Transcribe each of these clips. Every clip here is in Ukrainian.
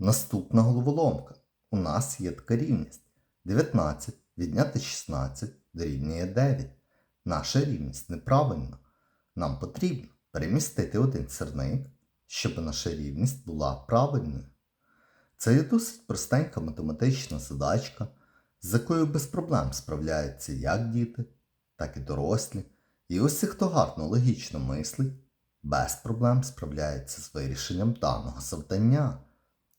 Наступна головоломка. У нас є така рівність. 19 відняти 16 дорівнює 9. Наша рівність неправильна. Нам потрібно перемістити один сирник, щоб наша рівність була правильною. Це є досить простенька математична задачка, з якою без проблем справляються як діти, так і дорослі. І ось хто гарно логічно мислить, без проблем справляється з вирішенням даного завдання.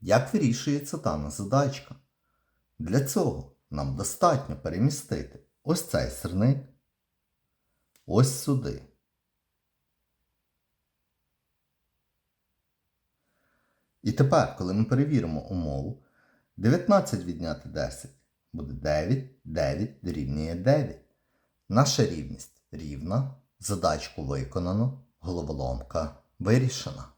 Як вирішується дана задачка? Для цього нам достатньо перемістити ось цей сирник ось сюди. І тепер, коли ми перевіримо умову, 19 відняти 10 буде 9, 9 дорівнює 9. Наша рівність рівна, задачку виконано, головоломка вирішена.